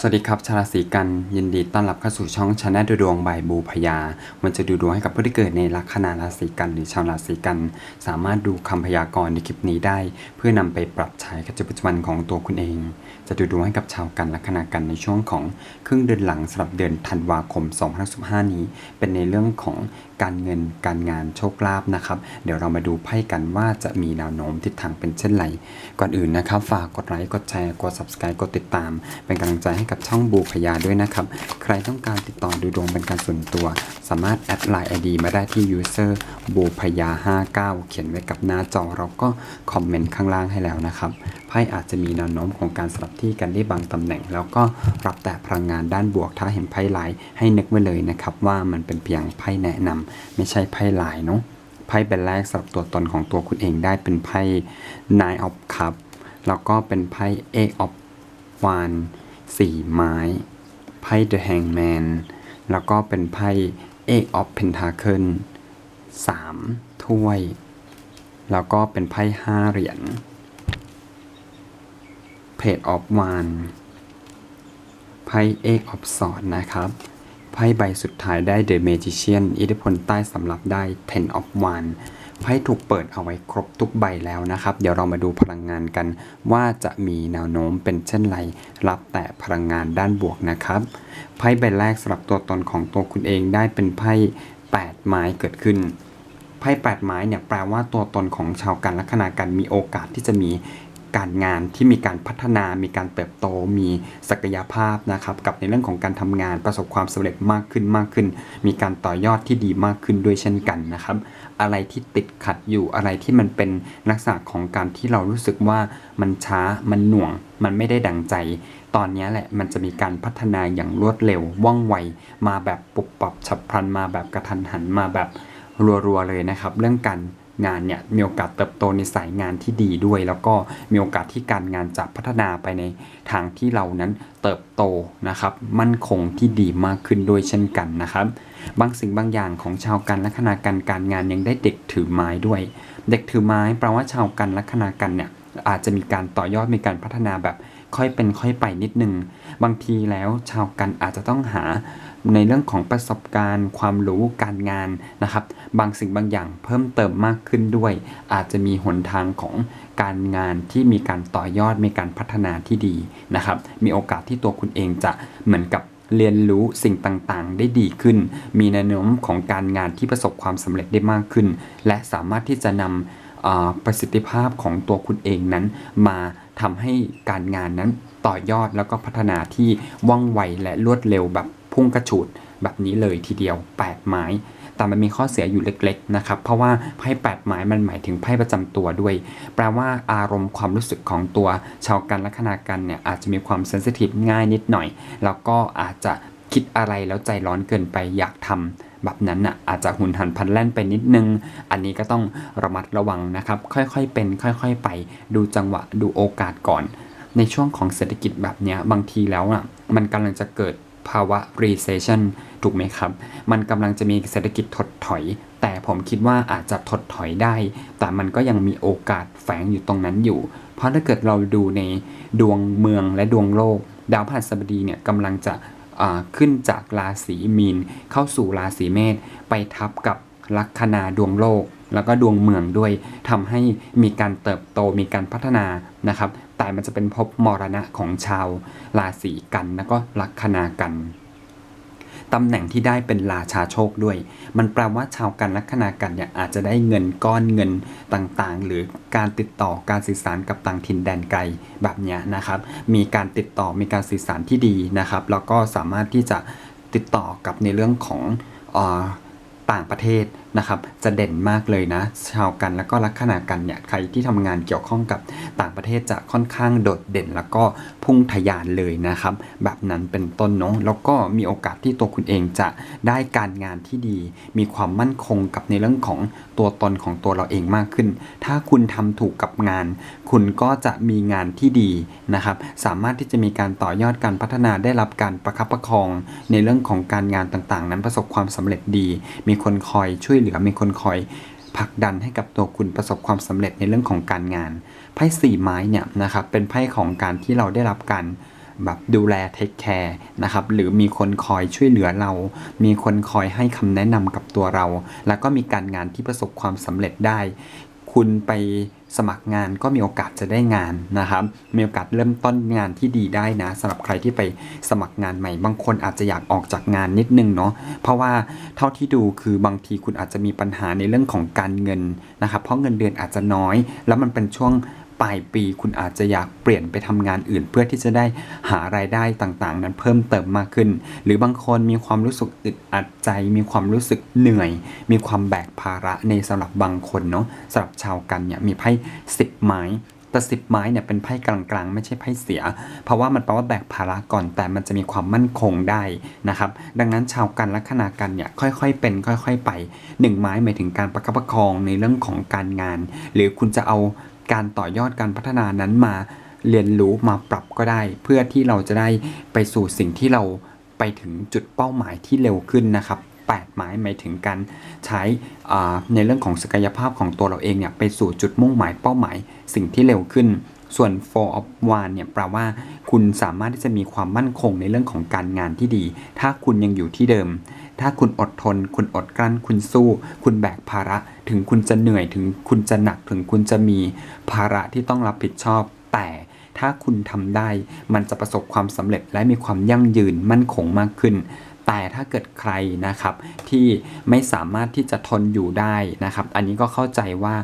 สวัสดีครับชาวราศีกันยินดีต้อนรับเข้าสู่ช่องชาแนลดูดวงใบบูพยา มันจะดูดวงให้กับผู้ที่เกิดในลัคนาราศีกันหรือชาวราศีกัน สามารถดูคำพยากรณ์ในคลิปนี้ได้ เพื่อนำไปปรับใช้กับชีประจำวันของตัวคุณเอง จะดูดวงให้กับชาวกันลัคนากันในช่วงของครึ่งเดือนหลังสำหรับเดือนธันวาคม2015 นี้ เป็นในเรื่องของการเงินการงานโชคลาภนะครับ เดี๋ยวเรามาดูไพ่กันว่าจะมีแนวโน้มทิศทางเป็นเช่นไร ก่อนอื่นนะครับ ฝากกดไลค์กดแชร์กด subscribe กดติดตาม เป็นกำลังใจให้กับช่องบูพยาด้วยนะครับ ใครต้องการติดต่อดูดวงเป็นการส่วนตัว สามารถแอดไลน์ ID มาได้ที่ user บูพยา59 เขียนไว้กับหน้าจอเราก็คอมเมนต์ข้างล่างให้แล้วนะครับไพ่อาจจะมีแนวโน้มของการสลับที่กันได้บางตำแหน่ง แล้วก็รับแต่พลังงานด้านบวกถ้าเห็นไพ่ลายให้นึกไว้เลยนะครับว่ามันเป็นเพียงไพ่แนะนำไม่ใช่ไพ่หลายเนาะไพ่ใบแรกสำหรับตัวตนของตัวคุณเองได้เป็นไพ่ Nine of Cup แล้วก็เป็นไพ่ Eight of Wands สี่ไม้ ไพ่ The Hangman แล้วก็เป็นไพ่ Eight of Pentacle สามถ้วย แล้วก็เป็นไพ่ห้าเหรียญ Page of Wands ไพ่ Eight of Swords นะครับ ไพ่ใบสุดท้ายได้ The Magician อิทธิพลใต้สำหรับได้ Ten of Wands ไพ่ถูกเปิดเอาไว้ครบทุกใบแล้วนะครับ เดี๋ยวเรามาดูพลังงานกัน ว่าจะมีแนวโน้มเป็นเช่นไร รับแต่พลังงานด้านบวกนะครับ ไพ่ใบแรกสำหรับตัวตนของตัวคุณเองได้เป็นไพ่8ไม้เกิดขึ้น ไพ่8ไม้เนี่ยแปลว่าตัวตนของชาวกันลัคนากันมีโอกาสที่จะมี การงานที่มีการพัฒนา มีการเติบโต มีศักยภาพนะครับกับในเรื่องของการทำงานประสบความสำเร็จมากขึ้นมากขึ้น มีการต่อยอดที่ดีมากขึ้นด้วยเช่นกันนะครับ อะไรที่ติดขัดอยู่อะไรที่มันเป็นลักษณะของการที่เรารู้สึกว่ามันช้ามันหน่วง มันไม่ได้ดังใจ ตอนนี้แหละมันจะมีการพัฒนาอย่างรวดเร็วว่องไว มาแบบปุบปับฉับพลันมาแบบกระทันหันมาแบบรัวๆเลยนะครับ เรื่องการ งานเนี่ยมีโอกาสเติบโตในสายงานที่ดีด้วย แล้วก็มีโอกาสที่การงานจะพัฒนาไปในทางที่เรานั้นเติบโตนะครับ มั่นคงที่ดีมากขึ้นด้วยเช่นกันนะครับ บางสิ่งบางอย่างของชาวกันลัคนากันการงานยังได้เด็กถือไม้ด้วย เด็กถือไม้แปลว่าชาวกันลัคนากันเนี่ยอาจจะมีการต่อยอดมีการพัฒนาแบบค่อยเป็นค่อยไปนิดนึง บางทีแล้วชาวกันอาจจะต้องหา ในเรื่องของประสบการณ์ ความรู้การงานนะครับ บางสิ่งบางอย่างเพิ่มเติมมากขึ้นด้วย อาจจะมีหนทางของการงานที่มีการต่อยอดมีการพัฒนาที่ดีนะครับ มีโอกาสที่ตัวคุณเองจะเหมือนกับเรียนรู้สิ่งต่างๆ ได้ดีขึ้น มีแนวโน้มของการงานที่ประสบความสำเร็จได้มากขึ้น และสามารถที่จะนำประสิทธิภาพของตัวคุณเองนั้น มาทำให้การงานนั้นต่อยอดแล้วก็พัฒนาที่ว่องไวและรวดเร็วแบบ พุ่งกระฉูดแบบนี้เลยทีเดียว 8 ไม้ แต่มันมีข้อเสียอยู่เล็กๆนะครับ เพราะว่าไพ่แปดไม้มันหมายถึงไพ่ประจำตัวด้วย แปลว่าอารมณ์ความรู้สึกของตัว ชาวกันลัคนากันเนี่ยอาจจะมีความเซนซิทีฟง่ายนิดหน่อย แล้วก็อาจจะคิดอะไรแล้วใจร้อนเกินไปอยากทำแบบนั้นน่ะอาจจะหุนหันพลันแล่นไปนิดนึง อันนี้ก็ต้องระมัดระวังนะครับ ค่อยๆเป็น ค่อยๆไป ดูจังหวะดูโอกาสก่อน ในช่วงของเศรษฐกิจแบบนี้บางทีแล้วอะมันกำลังจะเกิด ภาวะ recession ถูกไหมครับ มันกำลังจะมีเศรษฐกิจถดถอย แต่ผมคิดว่าอาจจะถดถอยได้ แต่มันก็ยังมีโอกาสแฝงอยู่ตรงนั้นอยู่ เพราะถ้าเกิดเราดูในดวงเมืองและดวงโลก ดาวพฤหัสบดีเนี่ยกำลังจะขึ้นจากราศีมีน เข้าสู่ราศีเมษไปทับกับลัคนาดวงโลกแล้วก็ดวงเมืองด้วยทำให้มีการเติบโตมีการพัฒนานะครับ แต่มันจะเป็นภพมรณะของชาวราศีกันแล้วก็ลัคนากันตำแหน่งที่ได้เป็นราชาโชคด้วย มันแปลว่าชาวกันลัคนากันเนี่ยอาจจะได้เงินก้อนเงินต่างๆ หรือการติดต่อการสื่อสารกับต่างถิ่นแดนไกลแบบเนี้ยนะครับ มีการติดต่อมีการสื่อสารที่ดีนะครับ แล้วก็สามารถที่จะติดต่อกับในเรื่องของอ ต่างประเทศนะครับ จะเด่นมากเลยนะ ชาวกันแล้วก็ลัคนากันเนี่ยใครที่ทำงานเกี่ยวข้องกับต่างประเทศจะค่อนข้างโดดเด่น แล้วก็พุ่งทะยานเลยนะครับ แบบนั้นเป็นต้นเนาะแล้วก็มีโอกาสที่ตัวคุณเองจะได้การงานที่ดี มีความมั่นคงกับในเรื่องของตัวตนของตัวเราเองมากขึ้น ถ้าคุณทำถูกกับงาน คุณก็จะมีงานที่ดีนะครับ สามารถที่จะมีการต่อยอดการพัฒนาได้รับการประคับประคอง ในเรื่องของการงานต่างๆ นั้นประสบความสำเร็จดี มีคนคอยช่วยเหลือมีคนคอยผลักดันให้กับตัวคุณประสบความสำเร็จในเรื่องของการงานไพ่สี่ไม้เนี่ยนะครับเป็นไพ่ของการที่เราได้รับการแบบดูแลเทคแคร์นะครับหรือมีคนคอยช่วยเหลือเรา มีคนคอยให้คำแนะนำกับตัวเรา แล้วก็มีการงานที่ประสบความสำเร็จได้ คุณไป สมัครงานก็มีโอกาสจะได้งานนะครับ มีโอกาสเริ่มต้นงานที่ดีได้นะสำหรับใครที่ไปสมัครงานใหม่ บางคนอาจจะอยากออกจากงานนิดนึงเนาะเพราะว่าเท่าที่ดูคือบางทีคุณอาจจะมีปัญหาในเรื่องของการเงินนะครับ เพราะเงินเดือนอาจจะน้อย แล้วมันเป็นช่วง ปลายปีคุณอาจจะอยากเปลี่ยนไปทำงานอื่น เพื่อที่จะได้หารายได้ต่างๆ นั้นเพิ่มเติมมากขึ้น หรือบางคนมีความรู้สึกอึดอัดใจ มีความรู้สึกเหนื่อย มีความแบกภาระในสำหรับบางคนเนาะสำหรับชาวกันเนี่ยมีไพ่สิบไม้แต่สิบไม้เนี่ยเป็นไพ่กลางๆ ไม่ใช่ไพ่เสีย เพราะว่ามันแปลว่าแบกภาระก่อนแต่มันจะมีความมั่นคงได้นะครับ ดังนั้นชาวกันลัคนากันเนี่ยค่อยๆเป็น ค่อย ๆ ไปหนึ่งไม้หมายถึงการประคับประคองในเรื่องของการงาน หรือคุณจะเอา การต่อยอดการพัฒนานั้นมาเรียนรู้มาปรับก็ได้ เพื่อที่เราจะได้ไปสู่สิ่งที่เราไปถึงจุดเป้าหมายที่เร็วขึ้นนะครับแปดไม้หมายถึงการใช้อ่าในเรื่องของศักยภาพของตัวเราเองเนี่ยไปสู่จุดมุ่งหมายเป้าหมายสิ่งที่เร็วขึ้น ส่วน four of one เนี่ยแปลว่าคุณสามารถที่จะมีความมั่นคงในเรื่องของการงานที่ดี ถ้าคุณยังอยู่ที่เดิม ถ้าคุณอดทน คุณอดกลั้น คุณสู้ คุณแบกภาระ ถึงคุณจะเหนื่อย ถึงคุณจะหนัก ถึงคุณจะมีภาระที่ต้องรับผิดชอบ แต่ถ้าคุณทำได้ มันจะประสบความสำเร็จและมีความยั่งยืนมั่นคงมากขึ้น แต่ถ้าเกิดใครนะครับที่ไม่สามารถที่จะทนอยู่ได้นะครับ อันนี้ก็เข้าใจว่า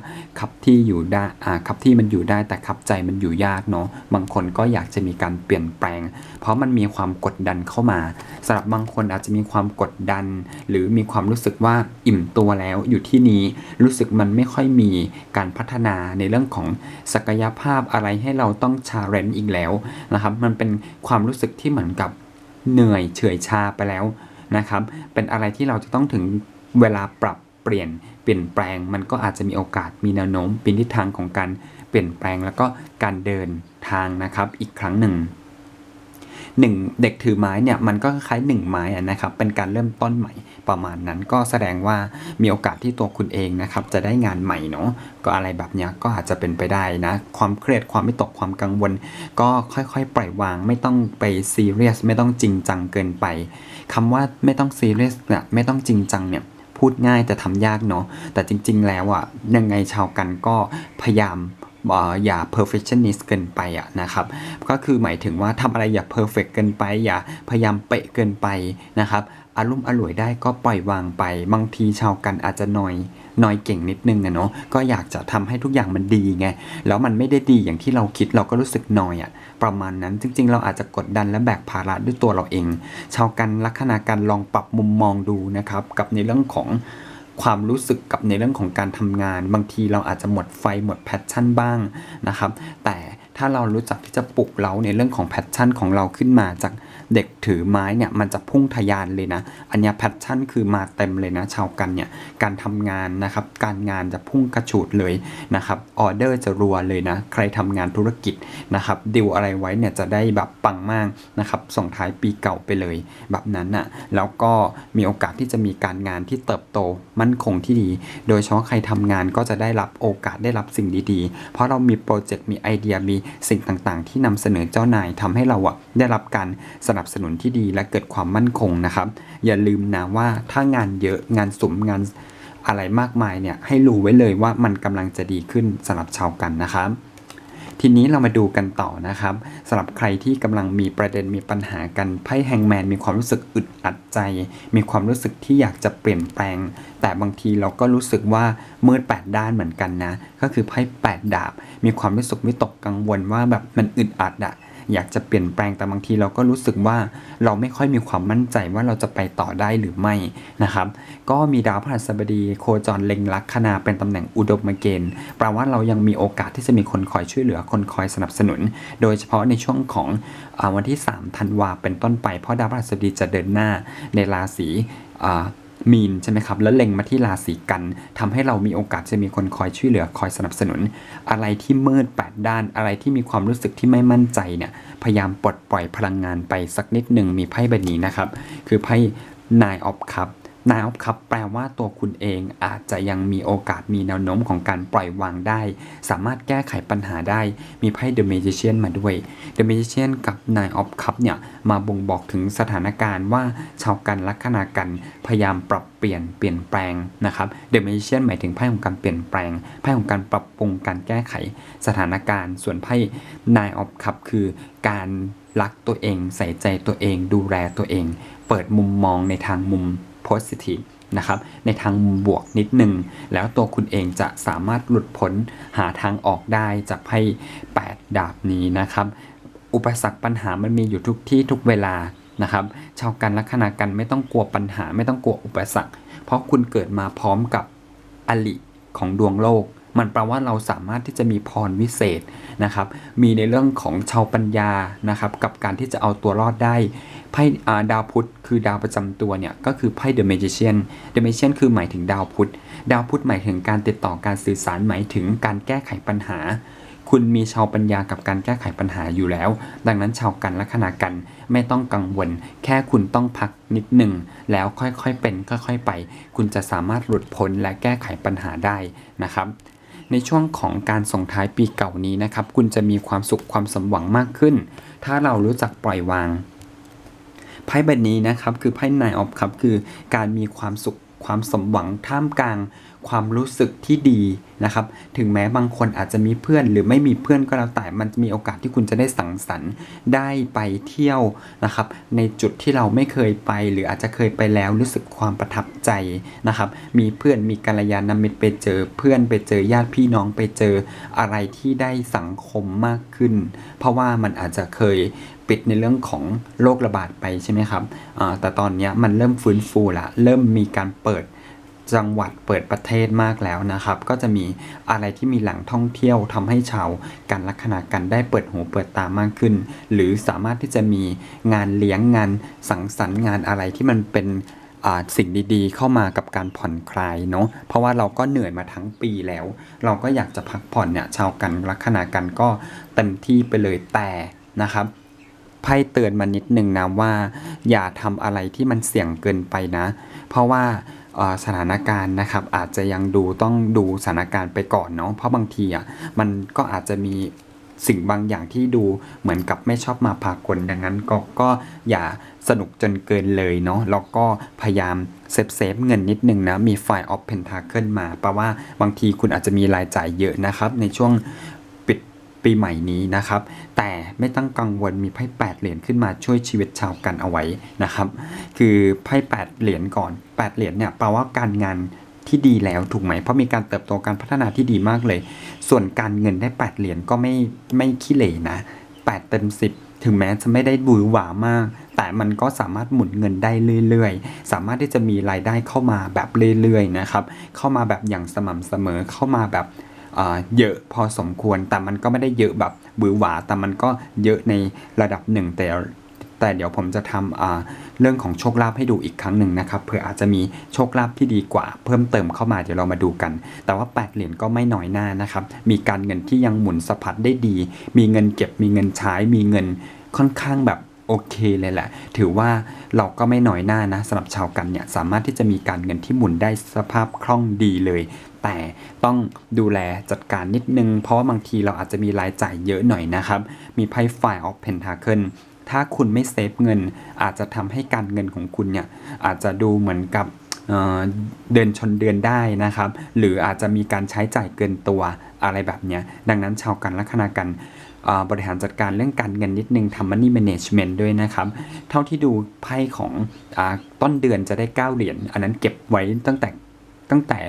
ขับที่อยู่ได้อ่าขับที่มันอยู่ได้แต่ขับใจมันอยู่ยากเนาะบางคนก็อยากจะมีการเปลี่ยนแปลง เพราะมันมีความกดดันเข้ามาสำหรับบางคนอาจจะมีความกดดัน หรือมีความรู้สึกว่าอิ่มตัวแล้วอยู่ที่นี้รู้สึกมันไม่ค่อยมีการพัฒนาในเรื่องของศักยภาพอะไรให้เราต้องชาเรนอีกแล้วนะครับ มันเป็นความรู้สึกที่เหมือนกับ เหนื่อยเฉื่อยชาไปแล้วนะครับ เป็นอะไรที่เราจะต้องถึงเวลาปรับเปลี่ยนเปลี่ยนแปลงมันก็อาจจะมีโอกาสมีแนวโน้มเป็นทิศทางของการเปลี่ยนแปลงแล้วก็การเดินทางนะครับอีกครั้งหนึ่ง หนึ่งเด็กถือไม้เนี่ยมันก็คล้ายหนึ่งไม้นะครับเป็นการเริ่มต้นใหม่ประมาณนั้น ก็แสดงว่ามีโอกาสที่ตัวคุณเองนะครับจะได้งานใหม่เนาะก็อะไรแบบเนี้ยก็อาจจะเป็นไปได้นะความเครียดความไม่ตกความกังวล ก็ค่อยๆ ปล่อยวาง ไม่ต้องไปซีเรียสไม่ต้องจริงจังเกินไปคำว่าไม่ต้องซีเรียสเนี่ยไม่ต้องจริงจังเนี่ยพูดง่ายแต่ทำยากเนาะแต่จริง ๆ แล้วอะยังไงชาวกันก็พยายาม อย่า perfectionist เกินไปอะนะครับ ก็คือหมายถึงว่าทำอะไรอย่า perfect เกินไป อย่าพยายามเป๊ะเกินไปนะครับอารมณ์อร่วยได้ก็ปล่อยวางไป บางทีชาวกันอาจจะนอยนอยเก่งนิดนึงอะเนาะก็อยากจะทำให้ทุกอย่างมันดีไงแล้วมันไม่ได้ดีอย่างที่เราคิดเราก็รู้สึกนอยอะประมาณนั้นจริง ๆ เราอาจจะกดดันและแบกภาระด้วยตัวเราเอง ชาวกันลัคนาการลองปรับมุมมองดูนะครับ กับในเรื่องของ ความรู้สึกกับในเรื่องของการทำงาน บางทีเราอาจจะหมดไฟหมดแพชชั่นบ้างนะครับ แต่ถ้าเรารู้จักที่จะปลุกเราในเรื่องของแพชชั่นของเราขึ้นมาจาก เด็กถือไม้เนี่ยมันจะพุ่งทะยานเลยนะ อันนี้แพชชั่นคือมาเต็มเลยนะ ชาวกันเนี่ยการทำงานนะครับการงานจะพุ่งกระฉูดเลยนะครับออเดอร์จะรัวเลยนะ ใครทำงานธุรกิจนะครับดิวอะไรไว้เนี่ยจะได้แบบปังมากนะครับส่งท้ายปีเก่าไปเลยแบบนั้นน่ะแล้วก็มีโอกาสที่จะมีการงานที่เติบโตมั่นคงที่ดี โดยเฉพาะใครทำงานก็จะได้รับโอกาสได้รับสิ่งดีๆ เพราะเรามีโปรเจกต์มีไอเดียมีสิ่งต่างๆ ที่นำเสนอเจ้านายทำให้เราอะได้รับการสนับสนุนที่ดีและเกิดความมั่นคงนะครับ อย่าลืมนะว่าถ้างานเยอะงานสุมงานอะไรมากมายเนี่ยให้รู้ไว้เลยว่ามันกำลังจะดีขึ้นสำหรับชาวกันนะครับ ทีนี้เรามาดูกันต่อนะครับสำหรับใครที่กำลังมีประเด็นมีปัญหากันไพ่แฮงแมนมีความรู้สึกอึดอัดใจ มีความรู้สึกที่อยากจะเปลี่ยนแปลง แต่บางทีเราก็รู้สึกว่ามืดแปดด้านเหมือนกันนะ ก็คือไพ่แปดดาบ มีความรู้สึกวิตกกังวลว่าแบบมันอึดอัดอะ อยากจะเปลี่ยนแปลงแต่บางทีเราก็รู้สึกว่าเราไม่ค่อยมีความมั่นใจว่าเราจะไปต่อได้หรือไม่นะครับ ก็มีดาวพฤหัสบดีโคจรเล็งลัคนาเป็นตำแหน่งอุดมเกณฑ์แปลว่าเรายังมีโอกาสที่จะมีคนคอยช่วยเหลือคนคอยสนับสนุน โดยเฉพาะในช่วงของอวันที่3ธันวาเป็นต้นไปเพราะดาวพฤหัสบดีจะเดินหน้าในราศี มีนใช่ไหมครับ แล้วเล็งมาที่ราศีกันทำให้เรามีโอกาสจะมีคนคอยช่วยเหลือคอยสนับสนุน อะไรที่มืดแปดด้านอะไรที่มีความรู้สึกที่ไม่มั่นใจเนี่ยพยายามปลดปล่อยพลังงานไปสักนิดหนึ่งมีไพ่ใบนี้นะครับ คือไพ่ Nine of Cup นายออฟคั พแปลว่าตัวคุณเองอาจจะยังมีโอกาสมีแนวโน้มของการปล่อยวางได้ สามารถแก้ไขปัญหาได้ มีไพ่ The Magician มาด้วย The Magician กับ Nine of Cup เนี่ยมาบ่งบอกถึงสถานการณ์ว่าชาวกันลัคนากันพยายามปรับเปลี่ยนเปลี่ยนแปลงนะครับ The Magician หมายถึงไพ่ของการเปลี่ยนแปลงไพ่ของการปรับปรุงการแก้ไขสถานการณ์ ส่วนไพ่ Nine of Cup คือการรักตัวเอง ใส่ใจตัวเอง ดูแลตัวเอง เปิดมุมมองในทางมุม positive นะครับในทางบวกนิดหนึ่ง แล้วตัวคุณเองจะสามารถหลุดพ้นหาทางออกได้จากไพ่8ดาบนี้นะครับ อุปสรรคปัญหามันมีอยู่ทุกที่ทุกเวลานะครับชาวกันลัคนากันไม่ต้องกลัวปัญหาไม่ต้องกลัวอุปสรรค เพราะคุณเกิดมาพร้อมกับอลิของดวงโลก มันแปลว่าเราสามารถที่จะมีพรวิเศษนะครับ มีในเรื่องของชาวปัญญานะครับ กับการที่จะเอาตัวรอดได้ไพ่ดาวพุธคือดาวประจำตัวเนี่ยก็คือไพ่ The Magician The Magician คือหมายถึงดาวพุธดาวพุธหมายถึงการติดต่อการสื่อสารหมายถึงการแก้ไขปัญหา คุณมีชาวปัญญากับการแก้ไขปัญหาอยู่แล้ว ดังนั้นชาวกันและขณะกันไม่ต้องกังวล แค่คุณต้องพักนิดหนึ่งแล้วค่อยๆเป็นค่อยๆไป คุณจะสามารถหลุดพ้นและแก้ไขปัญหาได้นะครับ ในช่วงของการส่งท้ายปีเก่านี้นะครับ คุณจะมีความสุขความสมหวังมากขึ้น ถ้าเรารู้จักปล่อยวาง ไพ่ใบนี้นะครับคือไพ่นายออฟครับคือการมีความสุขความสมหวังท่ามกลาง ความรู้สึกที่ดีนะครับ ถึงแม้บางคนอาจจะมีเพื่อนหรือไม่มีเพื่อนก็แล้วแต่ มันมีโอกาสที่คุณจะได้สังสรรค์ได้ไปเที่ยวนะครับ ในจุดที่เราไม่เคยไป หรืออาจจะเคยไปแล้วรู้สึกความประทับใจนะครับ มีเพื่อนมีกัลยาณมิตรไปเจอ เพื่อนไปเจอญาติพี่น้องไปเจออะไรที่ได้สังคมมากขึ้น เพราะว่ามันอาจจะเคยปิดในเรื่องของโรคระบาดไปใช่ไหมครับแต่ตอนนี้มันเริ่มฟื้นฟูละ เริ่มมีการเปิด จังหวัดเปิดประเทศมากแล้วนะครับ ก็จะมีอะไรที่มีแหล่งท่องเที่ยวทำให้ชาวการลักษณะกันได้เปิดหูเปิดตามากขึ้น หรือสามารถที่จะมีงานเลี้ยงงานสังสรรค์งานอะไรที่มันเป็นสิ่งดีๆ เข้ามากับการผ่อนคลายเนาะ เพราะว่าเราก็เหนื่อยมาทั้งปีแล้ว เราก็อยากจะพักผ่อนเนี่ย ชาวกันลัคนากันก็เต็มที่ไปเลยแต่นะครับไพ่เตือนมานิดนึงนะว่า อย่าทำอะไรที่มันเสี่ยงเกินไปนะ เพราะว่า สถานการณ์นะครับ อาจจะยังดูต้องดูสถานการณ์ไปก่อนเนาะเพราะบางทีอะมันก็อาจจะมีสิ่งบางอย่างที่ดูเหมือนกับไม่ชอบมาพากลดังนั้นก็ก็อย่าสนุกจนเกินเลยเนาะแล้วก็พยายามเซฟเซฟเงินนิดนึงนะ มีไฟออฟเพนทาเคิลมาแปลว่าบางทีคุณอาจจะมีรายจ่ายเยอะนะครับ ในช่วง ปีใหม่นี้นะครับ แต่ไม่ต้องกังวลมีไพ่แปดเหรียญขึ้นมาช่วยชีวิตชาวกันเอาไว้นะครับ คือไพ่แปดเหรียญก่อนแปดเหรียญเนี่ยแปลว่าการงานที่ดีแล้วถูกไหม เพราะมีการเติบโตการพัฒนาที่ดีมากเลย ส่วนการเงินได้ 8 เหรียญก็ไม่ไม่ขี้เหร่นะ 8 เต็ม 10 ถึงแม้จะไม่ได้บุยหวามาก แต่มันก็สามารถหมุนเงินได้เรื่อยๆ สามารถที่จะมีรายได้เข้ามาแบบเรื่อยๆนะครับ เข้ามาแบบอย่างสม่ำเสมอเข้ามาแบบ เยอะพอสมควร แต่มันก็ไม่ได้เยอะแบบบือหวา แต่มันก็เยอะในระดับหนึ่งแต่แต่เดี๋ยวผมจะทำเรื่องของโชคลาภให้ดูอีกครั้งหนึ่งนะครับเผื่ออาจจะมีโชคลาภที่ดีกว่า เพิ่มเติมเข้ามาเดี๋ยวเรามาดูกัน แต่ว่า 8 เหรียญก็ไม่น้อยหน้านะครับมีการเงินที่ยังหมุนสะพัดได้ดี มีเงินเก็บมีเงินใช้มีเงินค่อนข้างแบบ อเคเลยแหละ ถือว่าเราก็ไม่หน้อยหน้านะสำหรับชาวกันเนี่ยสามารถที่จะมีการเงินที่หมุนได้สภาพคล่องดีเลย แต่ต้องดูแลจัดการนิดนึง เพราะว่าบางทีเราอาจจะมีรายจ่ายเยอะหน่อยนะครับ มีไพ่ไฟออฟเพนทาเคิลถ้าคุณไม่เซฟเงิน อาจจะทำให้การเงินของคุณเนี่ยอาจจะดูเหมือนกับเอ่อเดินชนเดือนได้นะครับ หรืออาจจะมีการใช้จ่ายเกินตัวอะไรแบบเนี้ยดังนั้นชาวกันลัคนากัน บริหารจัดการเรื่องการเงินนิดนึงทำ money management ด้วยนะครับ เท่าที่ดูไพ่ของอต้นเดือนจะได้ 9 เหรียญอันนั้นเก็บไว้ตั้งแต่ตั้งแต่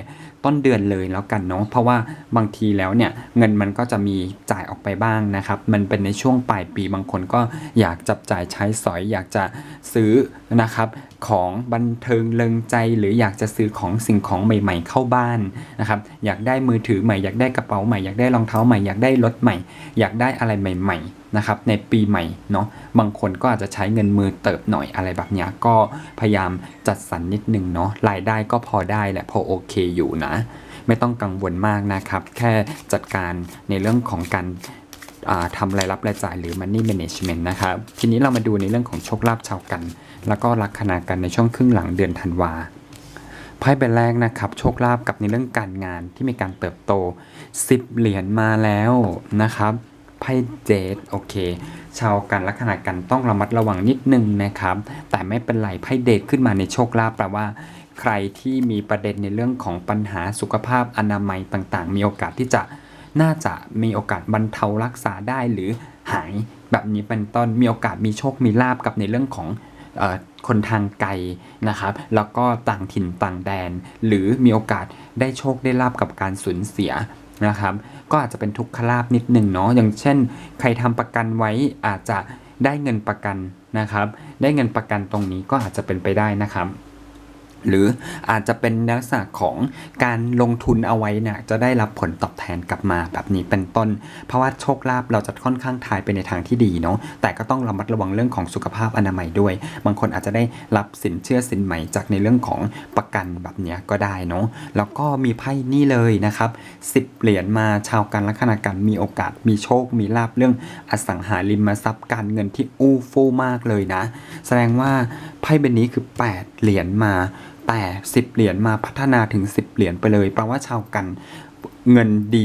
ต้นเดือนเลยแล้วกันเนาะเพราะว่าบางทีแล้วเนี่ยเงินมันก็จะมีจ่ายออกไปบ้างนะครับ มันเป็นในช่วงปลายปีบางคนก็อยากจับจ่ายใช้สอยอยากจะซื้อนะครับของบันเทิงเริงใจ หรืออยากจะซื้อของสิ่งของใหม่ ๆ เข้าบ้านนะครับอยากได้มือถือใหม่อยากได้กระเป๋าใหม่อยากได้รองเท้าใหม่อยากได้รถใหม่ อยากได้อะไรใหม่ ๆนะครับ ในปีใหม่เนาะบางคนก็อาจจะใช้เงินมือเติบหน่อยอะไรแบบนี้ก็พยายามจัดสรรนิดนึงเนาะรายได้ก็พอได้แหละพอโอเคอยู่นะ ไม่ต้องกังวลมากนะครับ แค่จัดการในเรื่องของการ ทำรายรับรายจ่ายหรือ money management นะครับ ทีนี้เรามาดูในเรื่องของโชคลาภชาวกัน แล้วก็ลัคนากันในช่วงครึ่งหลังเดือนธันวาไพ่ใบแรกนะครับ โชคลาภกับในเรื่องการงานที่มีการเติบโต 10 เหรียญมาแล้วนะครับไพ่เจดโอเค ชาวกันลัคนากันต้องระมัดระวังนิดนึงนะครับ แต่ไม่เป็นไรไพ่เดทขึ้นมาในโชคลาภแปลว่าใครที่มีประเด็นในเรื่องของปัญหาสุขภาพอนามัยต่างๆ มีโอกาสที่จะ น่าจะมีโอกาสบรรเทารักษาได้หรือหายแบบนี้เป็นต้นมีโอกาสมีโชคมีลาบกับในเรื่องของคนทางไกลนะครับ แล้วก็ต่างถิ่นต่างแดน หรือมีโอกาสได้โชคได้ลาบกับการสูญเสียนะครับก็อาจจะเป็นทุกขลาบนิดหนึ่งเนาะอย่างเช่น ใครทำประกันไว้อาจจะได้เงินประกันนะครับ ได้เงินประกันตรงนี้ก็อาจจะเป็นไปได้นะครับ หรืออาจจะเป็นลักษณะของการลงทุนเอาไว้เนี่ยจะได้รับผลตอบแทนกลับมาแบบนี้เป็นต้น เพราะว่าโชคลาภเราจะค่อนข้างทายไปในทางที่ดีเนาะแต่ก็ต้องระมัดระวังเรื่องของสุขภาพอนามัยด้วย บางคนอาจจะได้รับสินเชื่อสินใหม่จากในเรื่องของประกันแบบเนี้ยก็ได้เนาะแล้วก็มีไพ่นี่เลยนะครับ10เหรียญมาชาวการลัคนากันมีโอกาสมีโชค มีลาบเรื่องอสังหาริมทรัพย์การเงินที่อู้ฟู่มากเลยนะ แสดงว่าไพ่ใบนี้คือ 8 เหรียญมา แต่ 10 เหรียญมาพัฒนาถึง 10 เหรียญไปเลยแปลว่าชาวกันเงินดี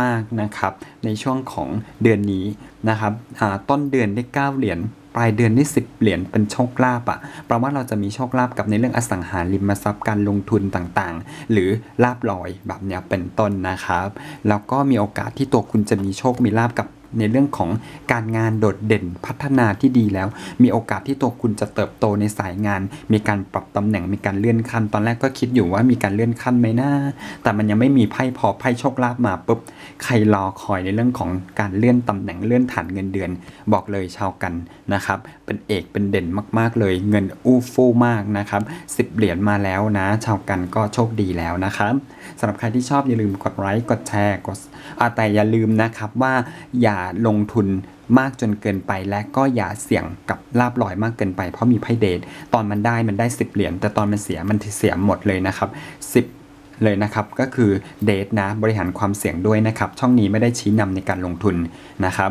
มากๆนะครับ ในช่วงของเดือนนี้นะครับต้นเดือนได้ 9 เหรียญปลายเดือนได้ 10 เหรียญเป็นโชคลาภอะแปลว่าเราจะมีโชคลาภกับในเรื่องอสังหาริมทรัพย์การลงทุนต่างๆ หรือลาบลอยแบบเนี้ยเป็นต้นนะครับ แล้วก็มีโอกาสที่ตัวคุณจะมีโชคมีลาบกับ ในเรื่องของการงานโดดเด่นพัฒนาที่ดีแล้ว มีโอกาสที่ตัวคุณจะเติบโตในสายงาน มีการปรับตำแหน่งมีการเลื่อนขั้น ตอนแรกก็คิดอยู่ว่ามีการเลื่อนขั้นไหมนะ แต่มันยังไม่มีไพ่พอไพ่โชคลาภมาปุ๊บใครรอคอยในเรื่องของการเลื่อนตำแหน่งเลื่อนฐานเงินเดือน บอกเลยชาวกันนะครับ เป็นเอกเป็นเด่นมากๆ เลยเงินอู้ฟู่มากนะครับสิบเหรียญมาแล้วนะ ชาวกันก็โชคดีแล้วนะครับสำหรับใครที่ชอบอย่าลืมกดไลค์กดแชร์กดอ่าแต่อย่าลืมนะครับว่าอย่าลงทุนมากจนเกินไปและก็อย่าเสี่ยงกับลาบลอยมากเกินไป เพราะมีไพ่เดทตอนมันได้มันได้ 10 เหรียญแต่ตอนมันเสียมันเสียหมดเลยนะครับ 10เลยนะครับก็คือเดทนะบริหารความเสี่ยงด้วยนะครับ ช่องนี้ไม่ได้ชี้นำในการลงทุนนะครับ